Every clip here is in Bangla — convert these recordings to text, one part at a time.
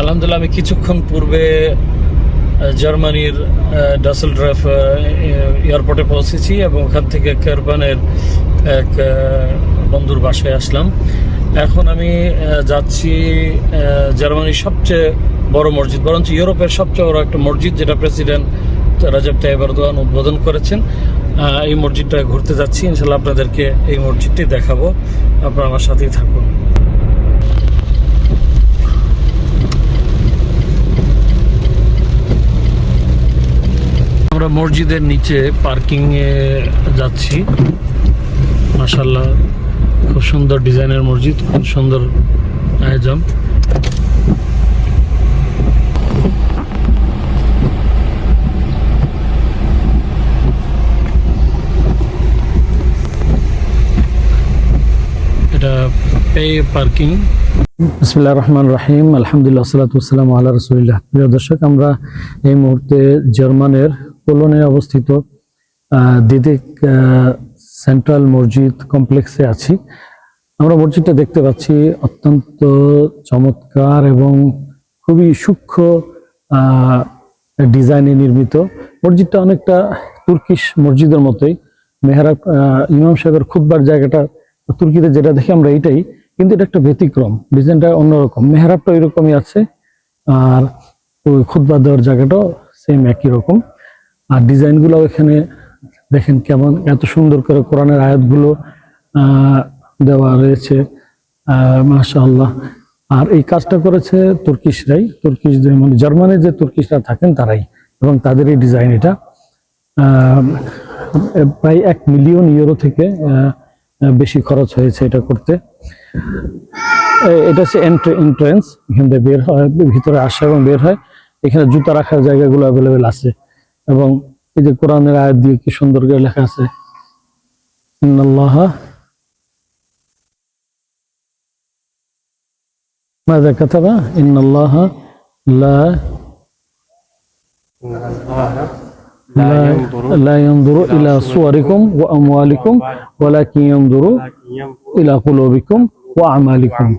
আলহামদুলিল্লাহ, আমি কিছুক্ষণ পূর্বে জার্মানির ডাসেল ড্রাফ এয়ারপোর্টে পৌঁছেছি এবং ওখান থেকে কারবানের এক বন্ধুর বাসায় আসলাম। এখন আমি যাচ্ছি জার্মানির সবচেয়ে বড় মসজিদ, বরঞ্চ ইউরোপের সবচেয়ে বড় একটা মসজিদ, যেটা প্রেসিডেন্ট রাজব তাইব এরদোয়ান উদ্বোধন করেছেন। এই মসজিদটা ঘুরতে যাচ্ছি ইনশাল্লাহ আপনাদেরকে এই মসজিদটি দেখাবো। আপনারা আমার সাথেই থাকুন। আমরা মসজিদের নিচে পার্কিং এ যাচ্ছি। মাশাল্লাহ খুব সুন্দর ডিজাইনের মসজিদ, খুব সুন্দর আয়োজন। রহমান রাহিম, আলহামদুলিল্লাহ সালাতাম আল্লাহ রসুলিল্লাহ। প্রিয় দর্শক, আমরা এই মুহূর্তে জার্মানের কোলনে অবস্থিত দিদিক সেন্ট্রাল মসজিদ কমপ্লেক্সে আছি। আমরা মসজিদটা দেখতে পাচ্ছি অত্যন্ত চমৎকার এবং খুবই সূক্ষ্ম ডিজাইনে নির্মিত। মসজিদটা অনেকটা তুর্কিশ মসজিদের মতোই। মেহরাব আহ, ইমাম সাহেবের খুববার জায়গাটা তুর্কিতে যেটা দেখি আমরা এইটাই কিন্তু এটা একটা ব্যতিক্রম ডিজাইনটা অন্যরকম। মেহরাবটা ওইরকমই আছে আর ওই খুতবা দেওয়ার জায়গাটাও সেম একই রকম। আর ডিজাইনগুলো এখানে দেখেন কেমন, এত সুন্দর করে কোরআনের আয়াতগুলো দেওয়া রয়েছে মাশাআল্লাহ। আর এই কাজটা করেছে তুর্কিশরাই তুর্কিশদের মানে জার্মানির যে তুর্কিশরা থাকেন তারাই, এবং তাদের এই ডিজাইন এটা। প্রায় এক মিলিয়ন ইউরো থেকে বেশি খরচ হয়েছে এটা করতে। এটা হচ্ছে এন্ট্রেন্স এখান থেকে বের হয়, ভিতরে আসে এবং বের হয়। এখানে জুতা রাখার জায়গাগুলো অ্যাভেলেবেল আছে। এবং এই যে কোরআনের আয়াত দিয়ে কি সুন্দর করে লেখা আছে ইন্নাল্লাহ ماذا كتب إن الله لا لا لا, ينظر لا ينظر إلى صوركم وأموالكم ولكن ينظر ولكن ينظر ইলা কুলুবিকুম ওয়া আমালিকুম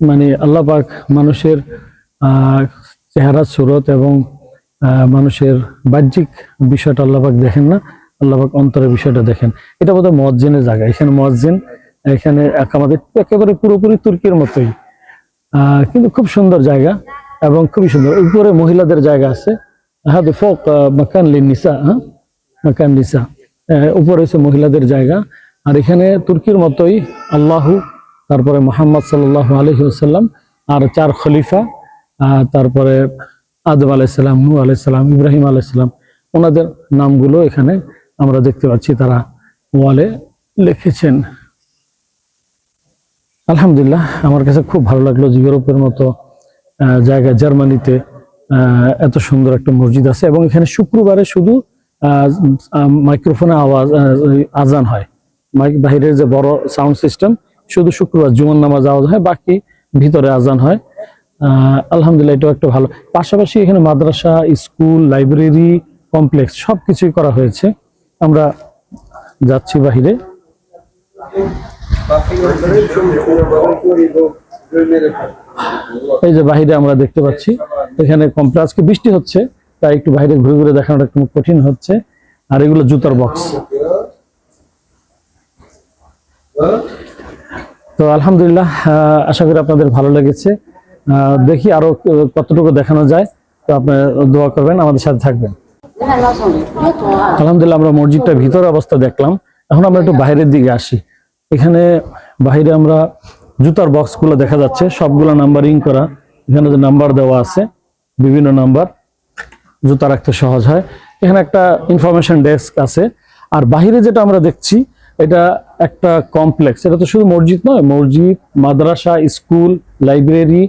মানে আল্লাহ পাক মানুষের আহ, চেহারা সুরত এবং আহ, মানুষের বাহ্যিক বিষয়টা আল্লাহ পাক দেখেন না, আল্লাহ পাক অন্তরের বিষয়টা দেখেন। এটা বোধহয় মসজিনের জায়গা। এখানে মসজিদ এখানে আমাদের একেবারে পুরোপুরি তুর্কির মতোই। কিন্তু খুব সুন্দর জায়গা এবং খুবই সুন্দর। উপরে মহিলাদের জায়গা আছে। হাতে ফোক মাকান লিনিসা হ্যাঁ? মাকান নিসা উপরে হচ্ছে মহিলাদের জায়গা। আর এখানে তুর্কির মতোই আল্লাহু, তারপরে মোহাম্মদ সাল্লাহ আলহিউসাল্লাম আর চার খলিফা তারপরে আদম আলাইসাল্লাম নু আলাইসাল্লাম ইব্রাহিম আলাইসাল্লাম ওনাদের নামগুলো এখানে আমরা দেখতে পাচ্ছি, তারা ওয়ালে লিখেছেন। আলহামদুলিল্লাহ, আমার কাছে খুব ভালো লাগল ইউরোপের মতো জায়গা জার্মানিতে এত সুন্দর একটা মসজিদ আছে এবং এখানে শুক্রবারে শুধু মাইক্রোফোনে আওয়াজ আজান হয়। মাইক বাহিরের যে বড় সাউন্ড সিস্টেম, শুধু শুক্রবার জুমার নামাজ আওয়াজ হয়, বাকি ভিতরে আজান হয়। আলহামদুলিল্লাহ, এটাও একটা ভালো। পাশাপাশি এখানে মাদ্রাসা, স্কুল, লাইব্রেরি, কমপ্লেক্স সব কিছুই করা হয়েছে। আমরা যাচ্ছি বাহিরে। এই যে বাহিরে আমরা দেখতে পাচ্ছি, এখানে কমপ্লেক্স। আজকে বৃষ্টি হচ্ছে, তাই একটু বাইরে ঘুরে ঘুরে দেখানোটা একটু কঠিন হচ্ছে। আর এগুলো জুতার বক্স তো আলহামদুলিল্লাহ আশা করি আপনাদের ভালো লেগেছে। দেখি আরও কতটুকু দেখানো যায়। তো আপনার দোয়া করবেন, আমাদের সাথে থাকবেন। আলহামদুলিল্লাহ, আমরা মসজিদটার ভিতর অবস্থা দেখলাম। এখন আমরা একটু বাইরের দিকে আসি। এখানে বাইরে আমরা জুতার বক্সগুলো দেখা যাচ্ছে, সবগুলো নাম্বারিং করা। এখানে যে নাম্বার দেওয়া আছে, বিভিন্ন নাম্বার। জুতা রাখতে সহজ হয়। এখানে একটা ইনফরমেশন ডেস্ক আছে। আর বাইরে যেটা আমরা দেখছি, এটা একটা কমপ্লেক্স এটা তো শুধু মসজিদ নয়, মসজিদ, মাদ্রাসা, স্কুল লাইব্রেরি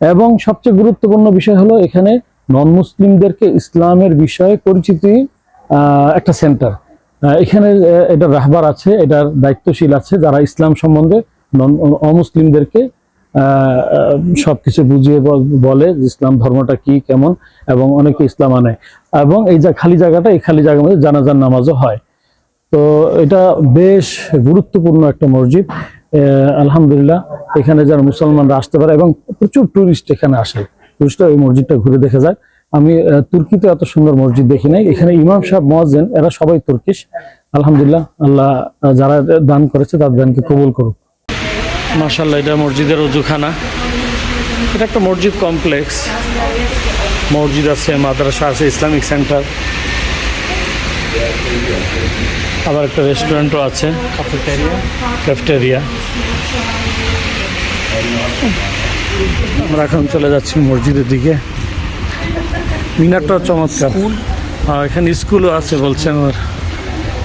এবং সবচেয়ে গুরুত্বপূর্ণ বিষয় হলো এখানে নন মুসলিমদেরকে ইসলামের বিষয়ে পরিচিতি একটা সেন্টার এখানে এটা রাহবার আছে, এটার দায়িত্বশীল আছে যারা ইসলাম সম্বন্ধে নন অমুসলিমদেরকে সবকিছু বুঝিয়ে বলে ইসলাম ধর্মটা কি, কেমন, এবং অনেকে ইসলাম আনে। এবং এই যা খালি জায়গাটা, এই খালি জায়গার মধ্যে জানাজার নামাজও হয়। তো এটা বেশ গুরুত্বপূর্ণ একটা মসজিদ। আলহামদুলিল্লাহ, এখানে যারা মুসলমানরা আসতে পারে এবং প্রচুর টুরিস্ট এখানে আসে। টুরিস্টরা এই মসজিদটা ঘুরে দেখা যায়। আমি তুর্কিতে এত সুন্দর মসজিদ দেখি নাই। এখানে ইমাম সাহেব, মোয়াজ্জেন, এরা সবাই তুর্কিশ। আলহামদুলিল্লাহ, আল্লাহ যারা দান করেছে তার দানকে কবুল করুক। মাশাল্লাহ এটা মসজিদের অজুখানা এটা একটা মসজিদ কমপ্লেক্স। মসজিদ আছে মাদ্রাসা আছে, ইসলামিক সেন্টার। আবার একটা রেস্টুরেন্টও আছে. ক্যাফটেরিয়া আমরা এখন চলে যাচ্ছি মসজিদের দিকে। মিনারটা চমৎকার। আর এখানে স্কুলও আছে বলছে আমার।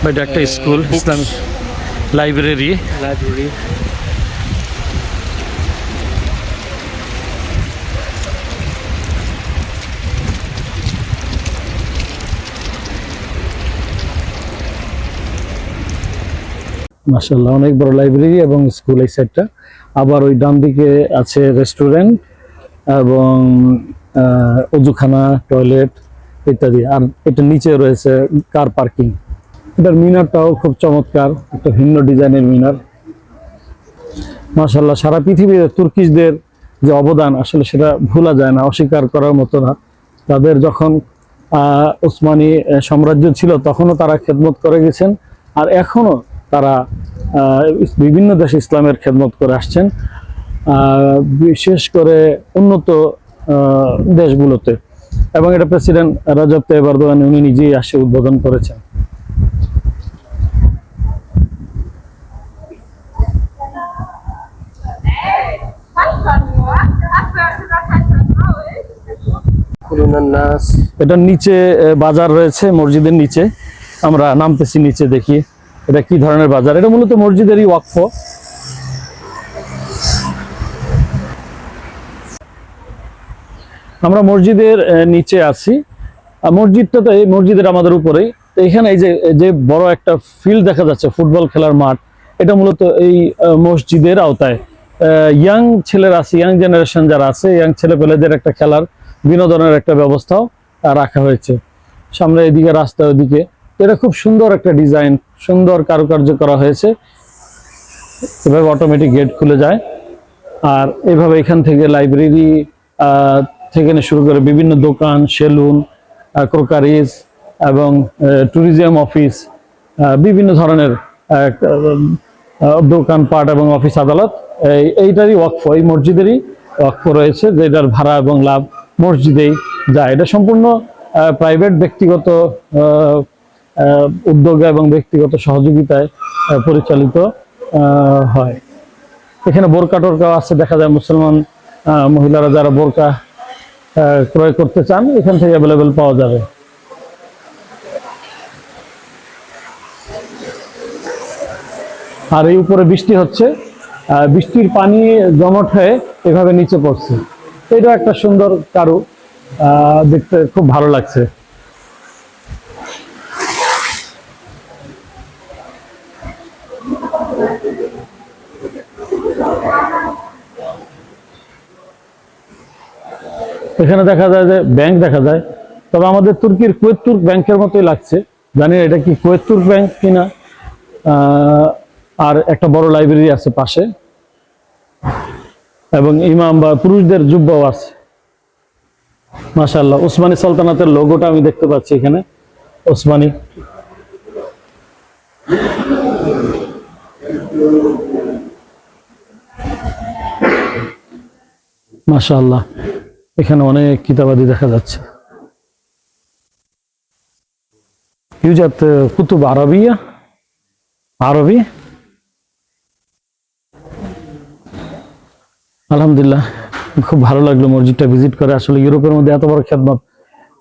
এটা একটা স্কুল ইসলামিক লাইব্রেরি Library. মাসাল্লাহ অনেক বড় লাইব্রেরি এবং স্কুল এই সাইডটা আবার ওই ডান দিকে আছে রেস্টুরেন্ট এবং অজুখানা টয়লেট ইত্যাদি। আর এটা নিচে রয়েছে কার পার্কিং এটার মিনারটাও খুব চমৎকার, একটা ভিন্ন ডিজাইনের মিনার। মাসাল্লাহ সারা পৃথিবীতে তুর্কিশদের যে অবদান, আসলে সেটা ভোলা যায় না, অস্বীকার করার মতো না। তাদের যখন ওসমানী সাম্রাজ্য ছিল, তখনও তারা খেদমত করে গেছেন। আর এখনও তারা আহ, বিভিন্ন দেশে ইসলামের খেদমত করে আসছেন। বিশেষ করে উন্নত দেশগুলোতে। এবং এটা প্রেসিডেন্ট রাজব তাইব এরদোয়ান উনি নিজেই আসে উদ্বোধন করেছেন। এটার নিচে বাজার রয়েছে মসজিদের নিচে। আমরা নামতেছি নিচে দেখি। এটা কি ধরনের বাজার? এটা মূলত মসজিদেরই ওয়াকফ। আমরা মসজিদের নিচে আছি। মসজিদটা তো এই মসজিদের আমাদের উপরেই। এখানে এই যে যে বড় একটা ফিল্ড দেখা যাচ্ছে, ফুটবল খেলার মাঠ, এটা মূলত এই মসজিদের আওতায়। ইয়াং ছেলেরা আছে ইয়াং জেনারেশন যারা আছে ইয়াং ছেলে পেলেদের একটা খেলার বিনোদনের একটা ব্যবস্থাও রাখা হয়েছে। সামনে এদিকে রাস্তা ওদিকে। এটা খুব সুন্দর একটা ডিজাইন সুন্দর কারুকার্য করা হয়েছে। এভাবে অটোমেটিক গেট খুলে যায়। আর এভাবে এখান থেকে লাইব্রেরি থেকে শুরু করে বিভিন্ন দোকান সেলুন ক্রোকারিজ এবং ট্যুরিজম অফিস বিভিন্ন ধরনের দোকানপাট এবং অফিস আদালত। এই, এইটারই ওয়াকফ, এই মসজিদেরই ওয়াকফ রয়েছে, যেটার ভাড়া এবং লাভ মসজিদেই যায়। এটা সম্পূর্ণ প্রাইভেট ব্যক্তিগত উদ্যোগে এবং ব্যক্তিগত সহযোগিতায় পরিচালিত হয়। এখানে বোরকা টোরকা আছে, দেখা যায় মুসলমান মহিলারা যারা বোরকা ক্রয় করতে চান, এখান থেকে অ্যাভেলেবেল পাওয়া যাবে। আর এই উপরে বৃষ্টি হচ্ছে বৃষ্টির পানি জমট হয়ে এভাবে নিচে পড়ছে। এটা একটা সুন্দর কারু দেখতে খুব ভালো লাগছে। এখানে দেখা যায় যে ব্যাংক দেখা যায়। তবে আমাদের তুর্কির কুয়েত তুর্ক ব্যাংকের মতোই লাগছে। জানি এটা কি কুয়েত তুর্ক ব্যাংক কিনা। আর একটা বড় লাইব্রেরি আছে পাশে। এবং ইমাম বা পুরুষদের জুব্বাও আছে। মাশাআল্লাহ, ওসমানী সালতানাতের লোগোটা আমি দেখতে পাচ্ছি এখানে। ওসমানী। মাশাআল্লাহ। এখানে অনেক কিতাবাদি দেখা যাচ্ছে। ইউজাত কুতুব আরবিয়া, আরবি। আলহামদুলিল্লাহ, খুব ভালো লাগল মসজিদটা ভিজিট করে। আসলে ইউরোপের মধ্যে এত বড় খেদমত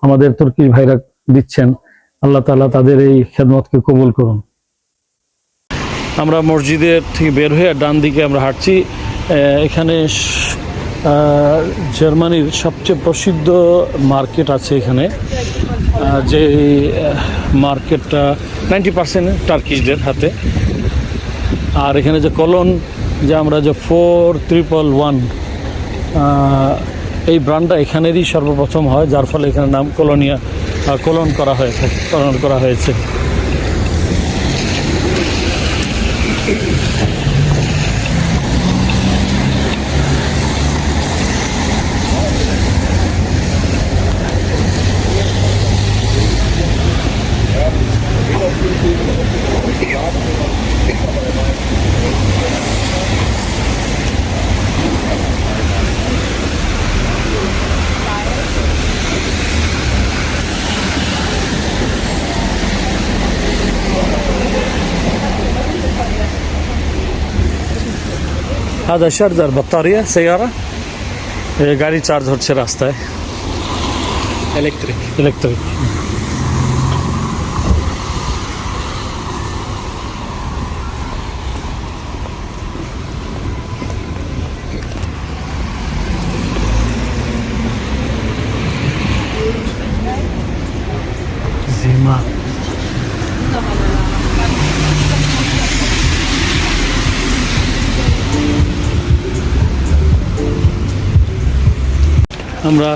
আমাদের তুর্কির ভাইরা দিচ্ছেন। আল্লাহ তাআলা তাদের এই খেদমতকে কবুল করুন। আমরা মসজিদের থেকে বের হয়ে ডান দিকে আমরা হাঁটছি। এখানে জার্মানির সবচেয়ে প্রসিদ্ধ মার্কেট আছে এখানে। যে মার্কেটটা নাইনটি পার্সেন্ট টার্কিশদের হাতে। আর এখানে যে কলন, যে আমরা যে ফোর ট্রিপল ওয়ান এই ব্র্যান্ডটা এখানেরই সর্বপ্রথম হয়, যার ফলে এখানে নাম কলোনিয়া কলন করা হয়ে থাকে, কলন করা হয়েছে। هذا شارج البطارية سيارة এ, গাড়ি চার্জ হচ্ছে রাস্তায় Elektrik. ইলেকট্রিক আমরা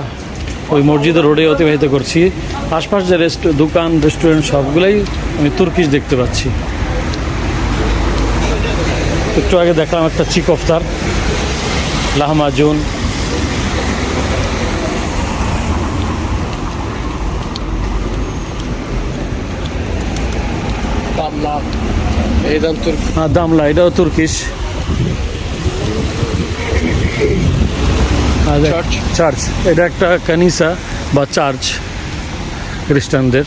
ওই মসজিদের রোডে অতিবাহিত করছি। আশপাশ যে রেস্ট দোকান রেস্টুরেন্ট সবগুলোই আমি তুর্কিশ দেখতে পাচ্ছি। একটু আগে দেখলাম একটা চিক অফতার লাহমাজুন Türk. দামলা এটাও তুর্কিশ। চার্চ এটা একটা কানিসা বা চার্চ খ্রিস্টানদের।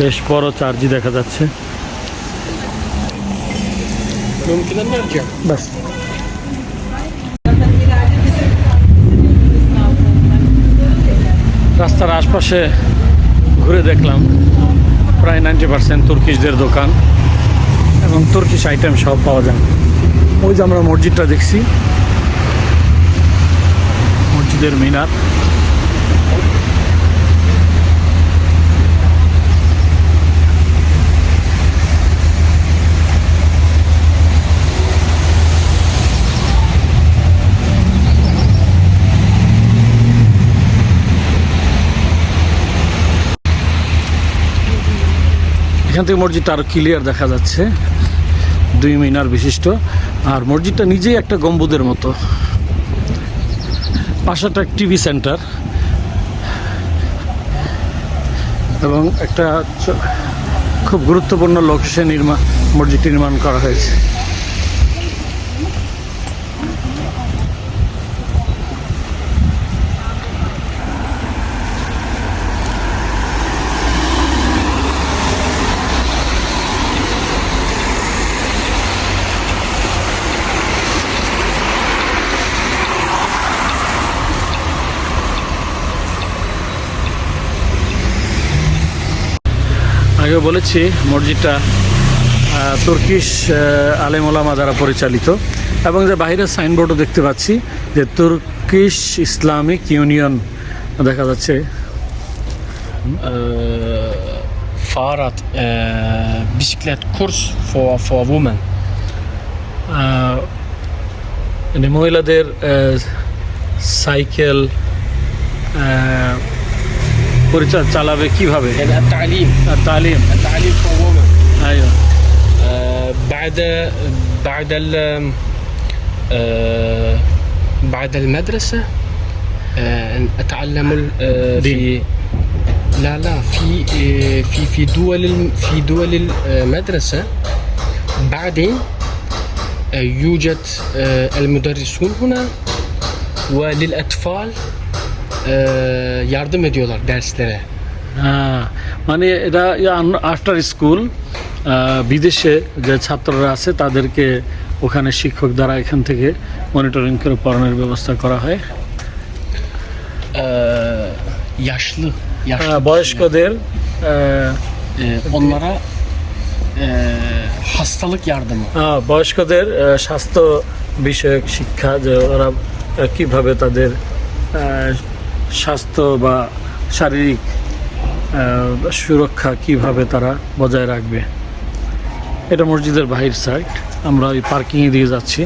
বেশ বড় চার্জি দেখা যাচ্ছে। রাস্তার আশপাশে ঘুরে দেখলাম প্রায় নাইনটি পার্সেন্ট তুর্কিশদের দোকান এবং তুর্কিশ আইটেম সব পাওয়া যায়। ওই যে আমরা মসজিদটা দেখছি। মসজিদের মিনার। এখান থেকে মসজিদটা আরও ক্লিয়ার দেখা যাচ্ছে। দুই মিনার বিশিষ্ট। আর মসজিদটা নিজেই একটা গম্বুদের মতো। পাশাটা টিভি সেন্টার। এবং একটা খুব গুরুত্বপূর্ণ লোকেশন নির্মাণ মসজিদটি নির্মাণ করা হয়েছে। আগে বলেছি মসজিদটা তুর্কিশ আহ, আলেম ওলামা দ্বারা পরিচালিত এবং যে বাইরের সাইনবোর্ডও দেখতে পাচ্ছি যে তুর্কিশ ইসলামিক ইউনিয়ন দেখা যাচ্ছে. Äh, Bisiklettkurs for, for women. আহ, মানে মহিলাদের সাইকেল আহ, পরিচয় চালাবে কিভাবে يعني التعليم. আর তালিম التعليم for women. আইয়ো। آه، بعد بعد ال آه، بعد المدرسة آه، أتعلم ال- آه، في لا لا في آه، في في دول الم- في دول المدرسة بعدين آه، يوجد آه، المدرسون هنا وللأطفال آه، yardım ediyorlar derslere. হ্যাঁ মানে এটা আফটার স্কুল বিদেশে যে ছাত্ররা আছে তাদেরকে ওখানে শিক্ষক দ্বারা এখান থেকে মনিটরিং করে পড়ানোর ব্যবস্থা করা হয় yaşlı, yaşlı বয়স্কদের onlara hastalık yardımı. বয়স্কদের স্বাস্থ্য বিষয়ক শিক্ষা যে ওরা কীভাবে তাদের স্বাস্থ্য বা শারীরিক সুরক্ষা কীভাবে তারা বজায় রাখবে? এটা মসজিদের বাহির সাইড আমরা ওই পার্কিংয়ে দিয়ে যাচ্ছি।